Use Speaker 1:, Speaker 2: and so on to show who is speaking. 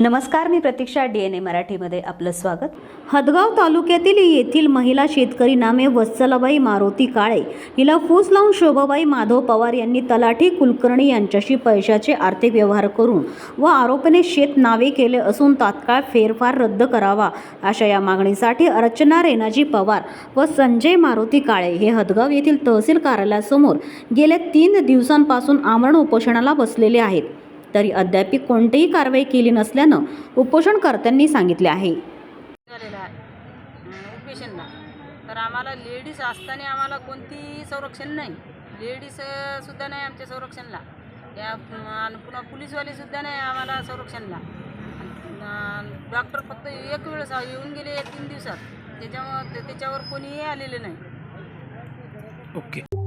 Speaker 1: नमस्कार मी प्रतीक्षा D N A मराठीमध्ये आपलं स्वागत. हदगाव तालुक्यातील येथील महिला शेतकरी नामे वत्सलाबाई मारुती काळे हिला फूस लावून शोभाबाई माधव पवार यांनी तलाठी कुलकर्णी यांच्याशी पैशाचे आर्थिक व्यवहार करून व आरोपीने शेत नावे केले असून तात्काळ फेरफार रद्द करावा अशा या मागणीसाठी अर्चना रेनाजी पवार व संजय मारुती काळे हे हदगाव येथील तहसील कार्यालयासमोर गेल्या तीन दिवसांपासून आमरण उपोषणाला बसलेले आहेत. तरी अद्याप कोणतीही कारवाई केली नसल्यानं उपोषणकर्त्यांनी सांगितले आहे.
Speaker 2: तर आम्हाला लेडीज असताना आम्हाला कोणतीही संरक्षण नाही. लेडीज सुद्धा नाही आमच्या संरक्षणला. या आणि पुन्हा पोलीसवाले सुद्धा नाही आम्हाला संरक्षणला. डॉक्टर फक्त एक वेळेस येऊन गेले तीन दिवसात. त्याच्यामुळं ते- त्याच्यावर कोणीही आलेले नाही.
Speaker 3: ओके.